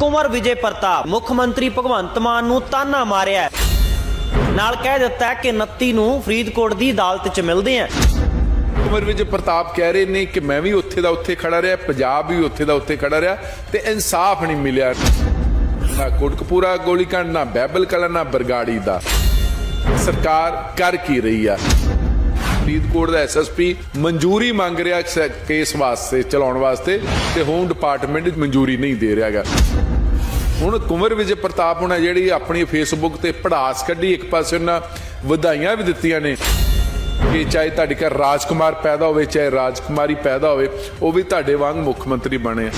ਕੁੰਵਰ ਵਿਜੇ ਪ੍ਰਤਾਪ, ਮੁੱਖ ਮੰਤਰੀ ਭਗਵੰਤ ਮਾਨ ਨੂੰ ਤਾਨਾ ਮਾਰਿਆ ਨਾਲ ਕਹਿ ਦਿੱਤਾ ਕਿ 29 ਨੂੰ ਫਰੀਦਕੋਟ ਦੀ ਅਦਾਲਤ 'ਚ ਮਿਲਦੇ ਆ। ਉਮਰ ਵਿੱਚ ਪ੍ਰਤਾਪ ਕਹਿ ਰਹੇ ਨੇ ਕਿ ਮੈਂ ਵੀ ਉੱਥੇ ਦਾ ਉੱਥੇ ਖੜਾ ਰਿਹਾ, ਪੰਜਾਬ ਵੀ ਉੱਥੇ ਦਾ ਉੱਥੇ ਖੜਾ ਰਿਹਾ ਤੇ ਇਨਸਾਫ ਨਹੀਂ ਮਿਲਿਆ। ਨਾ ਕੋਟਕਪੂਰਾ ਗੋਲੀकांड ਨਾ ਬੈਬਲ ਕਲਾ, ਨਾ ਬਰਗਾੜੀ ਦਾ। ਸਰਕਾਰ ਕਰ ਕੀ ਰਹੀ ਆ। ਫਰੀਦਕੋਟ ਦਾ ਐਸਐਸਪੀ ਮਨਜ਼ੂਰੀ ਮੰਗ ਰਿਹਾ ਕੇਸ ਵਾਸਤੇ, ਚਲਾਉਣ ਵਾਸਤੇ, ਤੇ ਹੋਮ ਡਿਪਾਰਟਮੈਂਟ ਮਨਜ਼ੂਰੀ ਨਹੀਂ ਦੇ ਰਿਹਾਗਾ ਹੁਣ ਕੁੰਵਰ ਵਿਜੇ ਪ੍ਰਤਾਪ ਹੁਣਾ ਜਿਹੜੀ ਆਪਣੀ ਫੇਸਬੁੱਕ ਤੇ ਪੜਾਸ ਕੱਢੀ, ਇੱਕ ਪਾਸੇ ਉਹਨਾਂ ਵਧਾਈਆਂ ਵੀ ਦਿੱਤੀਆਂ ਨੇ ਕਿ ਚਾਹੇ ਤੁਹਾਡੇ ਘਰ ਰਾਜਕੁਮਾਰ ਪੈਦਾ ਹੋਵੇ, ਚਾਹੇ ਰਾਜਕੁਮਾਰੀ ਪੈਦਾ ਹੋਵੇ, ਉਹ ਵੀ ਤੁਹਾਡੇ ਵਾਂਗ ਮੁੱਖ ਮੰਤਰੀ ਬਣੇ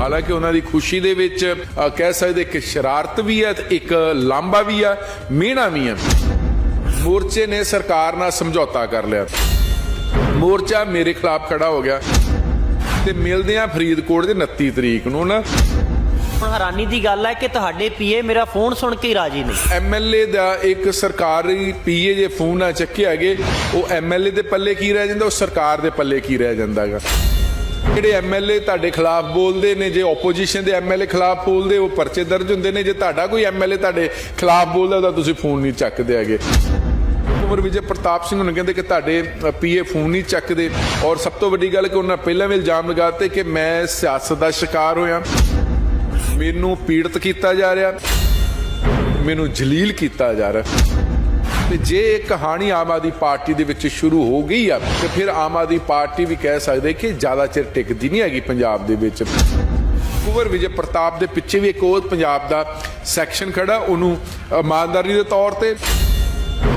ਹਾਲਾਂਕਿ ਉਹਨਾਂ ਦੀ ਖੁਸ਼ੀ ਦੇ ਵਿੱਚ ਕਹਿ ਸਕਦੇ ਕਿ ਸ਼ਰਾਰਤ ਵੀ ਹੈ ਇੱਕ ਲਾਂਬਾ ਵੀ ਆ, ਮਿਹਣਾ ਵੀ ਆ। ਮੋਰਚੇ ਨੇ ਸਰਕਾਰ ਨਾਲ ਸਮਝੌਤਾ ਕਰ ਲਿਆ। ਮੋਰਚਾ ਮੇਰੇ ਖਿਲਾਫ ਖੜਾ ਹੋ ਗਿਆ ਤੇ ਮਿਲਦੇ ਆ ਫਰੀਦਕੋਟ ਦੇ 29 ਤਰੀਕ ਨੂੰ ਨਾ। ਹੁਣ ਹੈਰਾਨੀ ਦੀ ਗੱਲ ਹੈ ਕਿ ਤੁਹਾਡੇ ਪੀਏ ਮੇਰਾ ਫੋਨ ਸੁਣ ਕੇ ਹੀ ਰਾਜੀ ਨਹੀਂ। ਐਮਐਲਏ ਦਾ ਇੱਕ ਸਰਕਾਰੀ ਪੀਏ ਜੇ ਫੋਨ ਨਾ ਚੱਕੇ ਹੈਗੇ ਉਹ ਐਮਐਲਏ ਦੇ ਪੱਲੇ ਕੀ ਰਹਿ ਜਾਂਦਾ ਉਹ ਸਰਕਾਰ ਦੇ ਪੱਲੇ ਕੀ ਰਹਿ ਜਾਂਦਾਗਾ ਜਿਹੜੇ ਐਮਐਲਏ ਤੁਹਾਡੇ ਖਿਲਾਫ ਬੋਲਦੇ ਨੇ ਜੇ ਆਪੋਜੀਸ਼ਨ ਦੇ ਐਮਐਲਏ ਖਿਲਾਫ ਬੋਲਦੇ ਉਹ ਪਰਚੇ ਦਰਜ ਹੁੰਦੇ ਨੇ ਜੇ ਤੁਹਾਡਾ ਕੋਈ ਐਮਐਲਏ ਤੁਹਾਡੇ ਖਿਲਾਫ ਬੋਲਦਾ ਤਾਂ ਤੁਸੀਂ ਫੋਨ ਨਹੀਂ ਚੱਕਦੇ ਹੈਗੇ। ਕੁਮਰ ਵਿਜੇ ਪ੍ਰਤਾਪ ਸਿੰਘ ਨੂੰ ਕਹਿੰਦੇ ਕਿ ਤੁਹਾਡੇ ਪੀਏ ਫੋਨ ਨਹੀਂ ਚੱਕਦੇ। ਔਰ ਸਭ ਤੋਂ ਵੱਡੀ ਗੱਲ ਕਿ ਉਹਨਾਂ ਪਹਿਲਾਂ ਵੀ ਇਲਜ਼ਾਮ ਲਗਾਤੇ ਕਿ ਮੈਂ ਸਿਆਸਤ ਦਾ ਸ਼ਿਕਾਰ ਹੋਇਆ। ਮੈਨੂੰ ਪੀੜਤ ਕੀਤਾ ਜਾ ਰਿਹਾ। ਮੈਨੂੰ ਜਲੀਲ ਕੀਤਾ ਜਾ ਰਿਹਾ। ਤੇ ਜੇ ਇਹ ਕਹਾਣੀ ਆਮ ਆਦਮੀ ਪਾਰਟੀ ਦੇ ਵਿੱਚ ਸ਼ੁਰੂ ਹੋ ਗਈ ਆ, ਤੇ ਫਿਰ ਆਮ ਆਦਮੀ ਪਾਰਟੀ ਵੀ ਕਹਿ ਸਕਦੇ ਕਿ ਜ਼ਿਆਦਾ ਚਿਰ ਟਿਕਦੀ ਨਹੀਂ ਹੈਗੀ ਪੰਜਾਬ ਦੇ ਵਿੱਚ। ਕੁਵਰ ਵਿਜੇ ਪ੍ਰਤਾਪ ਦੇ ਪਿੱਛੇ ਵੀ ਇੱਕ ਉਹ ਪੰਜਾਬ ਦਾ ਸੈਕਸ਼ਨ ਖੜਾ, ਉਹਨੂੰ ਇਮਾਨਦਾਰੀ ਦੇ ਤੌਰ ਤੇ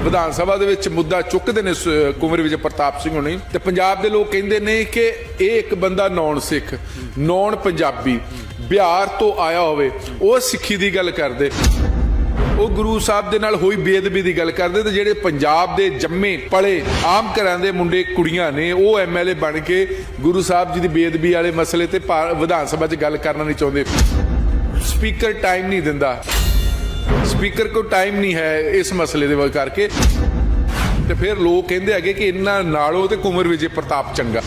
ਵਿਧਾਨ ਸਭਾ ਦੇ ਵਿੱਚ ਮੁੱਦਾ ਚੁੱਕਦੇ ਨੇ ਸ- ਵਿਜੇ ਪ੍ਰਤਾਪ ਸਿੰਘ ਹੁਣੀ। ਤੇ ਪੰਜਾਬ ਦੇ ਲੋਕ ਕਹਿੰਦੇ ਨੇ ਕਿ ਇਹ ਇੱਕ ਬੰਦਾ ਨੌਨ ਸਿੱਖ ਨੌਨ ਪੰਜਾਬੀ, ਬਿਹਾਰ ਤੋਂ ਆਇਆ ਹੋਵੇ, ਉਹ ਸਿੱਖੀ ਦੀ ਗੱਲ ਕਰਦੇ। ਉਹ ਗੁਰੂ ਸਾਹਿਬ ਦੇ ਨਾਲ ਹੋਈ ਬੇਅਦਬੀ ਦੀ ਗੱਲ ਕਰਦੇ ਤੇ ਜਿਹੜੇ ਪੰਜਾਬ ਦੇ ਜੰਮੇ, ਪਲੇ, ਆਮ ਘਰਾਂ ਦੇ ਮੁੰਡੇ, ਕੁੜੀਆਂ ਨੇ, ਉਹ ਐਮਐਲਏ ਬਣ ਕੇ ਗੁਰੂ ਸਾਹਿਬ ਜੀ ਦੀ ਬੇਅਦਬੀ ਵਾਲੇ ਮਸਲੇ ਤੇ ਪਾ- ਵਿਧਾਨ ਸਭਾ 'ਚ ਗੱਲ ਕਰਨਾ ਨਹੀਂ ਚਾਹੁੰਦੇ। ਸਪੀਕਰ ਟਾਈਮ ਨਹੀਂ ਦਿੰਦਾ। ਸਪੀਕਰ ਕੋਲ ਟਾਈਮ ਨਹੀਂ ਹੈ ਇਸ ਮਸਲੇ ਦੇ ਵੱਲ ਕਰਕੇ। ਤੇ ਫਿਰ ਲੋਕ ਕਹਿੰਦੇ ਹੈਗੇ ਕਿ ਇਹਨਾਂ ਨਾਲੋਂ ਤੇ ਕੁਮਰ ਵਿਜੇ ਪ੍ਰਤਾਪ ਚੰਗਾ।